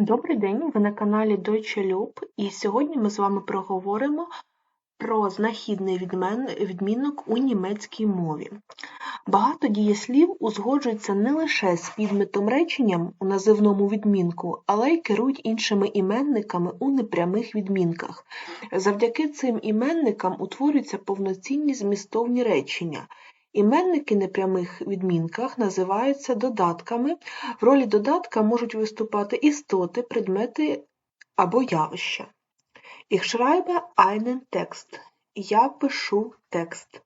Добрий день, ви на каналі Deutsche Loop, і сьогодні ми з вами проговоримо про знахідний відмінок у німецькій мові. Багато дієслів узгоджуються не лише з підметом реченням у називному відмінку, але й керують іншими іменниками у непрямих відмінках. Завдяки цим іменникам утворюються повноцінні змістовні речення. Іменники непрямих відмінках називаються додатками. В ролі додатка можуть виступати істоти, предмети або явища. Ich schreibe einen Text. Я пишу текст.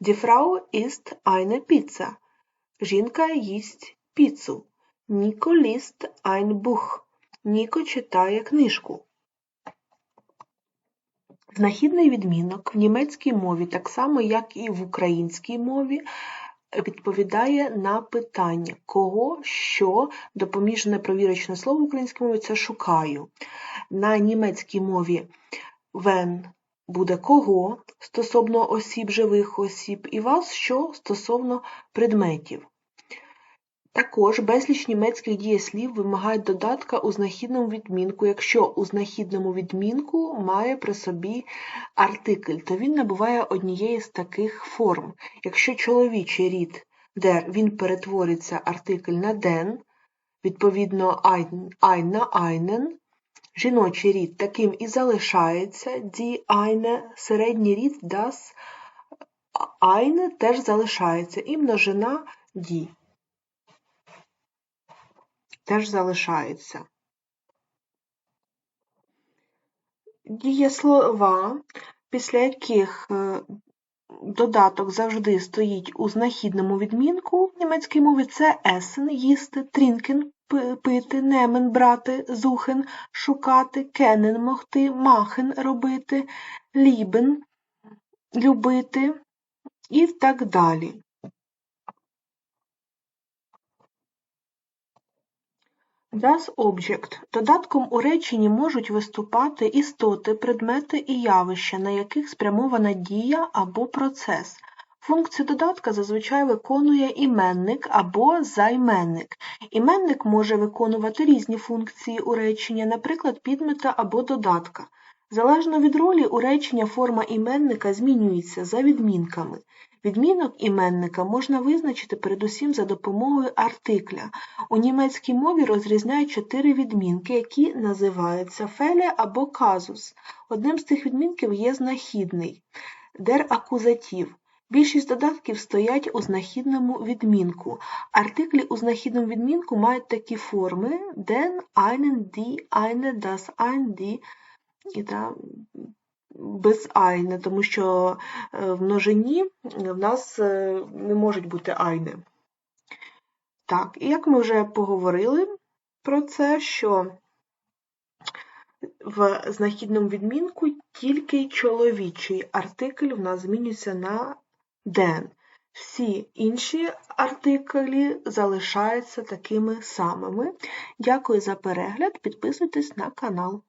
Die Frau isst eine Pizza. Жінка їсть піцу. Nico liest ein Buch. Ніко читає книжку. Знахідний відмінок в німецькій мові, так само як і в українській мові, відповідає на питання кого, що, допоміжне провірочне слово в українській мові це шукаю. На німецькій мові when буде кого стосовно осіб, живих осіб, і вас що стосовно предметів. Також безліч німецьких дієслів вимагають додатка у знахідному відмінку. Якщо у знахідному відмінку має при собі артикль, то він набуває однієї з таких форм. Якщо чоловічий рід der, він перетворюється артикль на den, відповідно ein на einen, жіночий рід таким і залишається die eine, середній рід das eine теж залишається, і множина die теж залишається. Дієслова, після яких е, додаток завжди стоїть у знахідному відмінку в німецькій мові, це есен їсти, трінкен пити, немен брати, зухен шукати, кенен могти, махен робити, лібен любити і так далі. Das Object. Додатком у реченні можуть виступати істоти, предмети і явища, на яких спрямована дія або процес. Функцію додатка зазвичай виконує іменник або займенник. Іменник може виконувати різні функції у реченні, наприклад, підмета або додатка. Залежно від ролі у речення форма іменника змінюється за відмінками. Відмінок іменника можна визначити передусім за допомогою артикля. У німецькій мові розрізняють чотири відмінки, які називаються феле або казус. Одним з цих відмінків є знахідний дер акузатів. Більшість додатків стоять у знахідному відмінку. Артиклі у знахідному відмінку мають такі форми den, einen, die, eine, das, ein, die і та, без айне, тому що е, в множині в нас е, не можуть бути айне. Так, і як ми вже поговорили про це, що в знахідному відмінку тільки чоловічий артикль в нас змінюється на ден. Всі інші артиклі залишаються такими самими. Дякую за перегляд, підписуйтесь на канал.